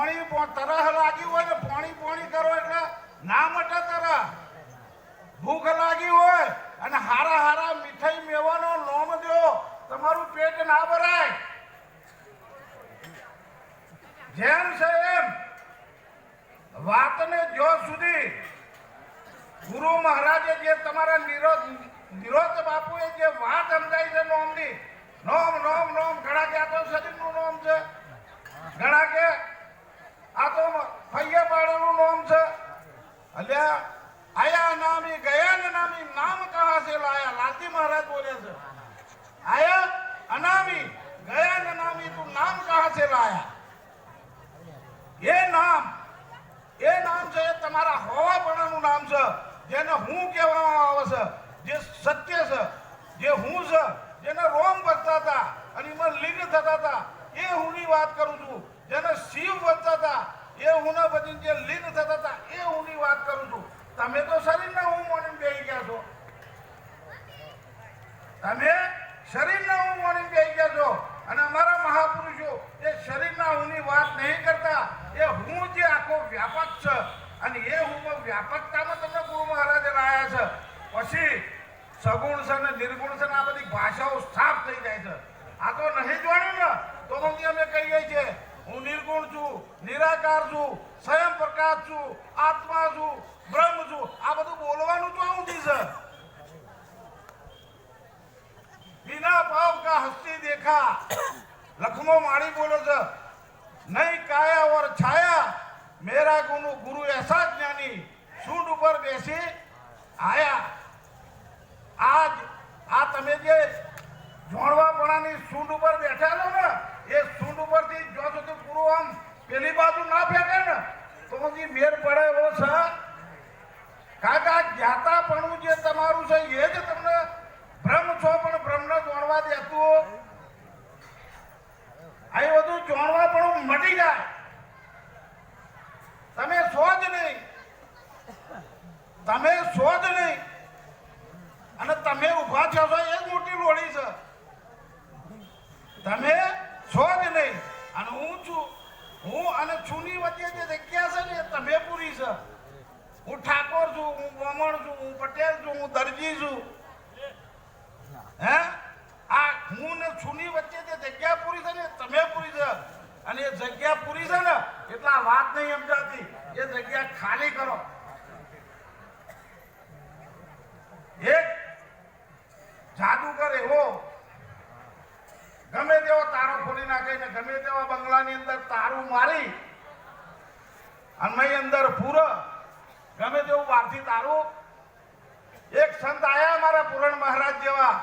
પોણી તરહ લાગી હોય ને પોણી પોણી કરો એટલે ના મટે તરહ. ભૂખ લાગી હોય અને હારા હારા મીઠાઈ મેવાનો લોમ દો, તમારું પેટ ના ભરાય. જેમ છે એમ. વાતને જો સુધી ગુરુ મહારાજે જે તમારા નિરોધ નિરોધ બાપુએ જે વાત સમજાઈ છે નોમની, નોમ નોમ નોમ, ઘણા ક્યાં તો શરીરનું નોમ છે ઘણા કે આ તો ફૈયા પાડેલું નોમ છે અલ્યા આયા નામી ગયા ને નામી નામ કહા સે લાયા લાલજી મહારાજ બોલે છે આયા અનામી ગયા ને નામી તું નામ કહા સે લાયા એ નામ એ નામ છે એ તમારા હોવાપણાનું નામ છે જેને હું કહેવામાં આવે છે જે સત્ય છે જે હું છે જેને રોમ બચતા હતા અને એમાં લીન થતા હતા એ હુંની વાત કરું છું જેને શિવ બચતા હતા એ હુંના પછી જે લીન થતા હતા એ હુંની વાત કરું છું તમે તો શરીરના હું મોની બેહી ગયા છો તમે શરીરના હું મોની બેહી ગયા છો અને અમારા મહાપુરુષો એ શરીરના હુંની વાત નહીં કરતા, એ હું જે આખો વ્યાપક છે અને એ હું વ્યાપકતામાં તમને ગુરુ મહારાજે લાયા છે. પછી સગુણ છે ને નિર્ગુણ છે ને આ બધી ભાષાઓ સાફ થઈ જાય છે. આ તો નહીં જોડ્યું ને, તો અમે કહીએ છીએ, હું નિર્ગુણ છું, નિરાકાર છું સ્વયં પ્રકાશ છું, આત્મા છું, બ્રહ્મ છું, આ બધું દેખા લખમો મારી બોલો છો નહીં કાયા ઓર છાયા મેરા ગુરુ ગુરુ એસા જ્ઞાની સૂંડ ઉપર બેસી આયા આજ આ તમે જે જોણવાપણાની સૂંડ ઉપર બેઠા છો ને એ સૂંડ ઉપરથી જો છો તો પૂરું આમ પેલી બાજુ ના ફેંકે ને, તો પછી મેર પડે એવો છે. કાકા, જ્ઞાતાપણું જે તમારું છે, એ જ તમને ભ્રમ છો, પણ ભ્રમને જોણવા દેતું પણ મટી જાય. તમે છો જ નહીં. તમે છો જ નહીં. અને તમે ઊભા છો છો, એ જ મોટી લોડી છે. તમે છો જ નહીં. અને હું છું, હું અને છુની વચ્ચે જે જગ્યા છે ને તમે પૂરી છે. હું ઠાકોર છું, હું બ્રાહ્મણ છું, હું પટેલ છું, હું દરજી છું. હે? આ હું ને છુની વચ્ચે જે જગ્યા પૂરી છે ને તમે પૂરી છે. અને એ જગ્યા પૂરી છે ને, એટલા વાત નહીં સમજાતી. એ જગ્યા ખાલી કરો. એક જાદુગર એવો, ગમે તેવો તારો ખોલી નાખે ને ગમે તેવા બંગલાની અંદર તારું મારી અને અંદર પૂરો, ગમે તેવું બહારથી તારું. એક સંત આયા મારા પુરણ મહારાજ જેવા.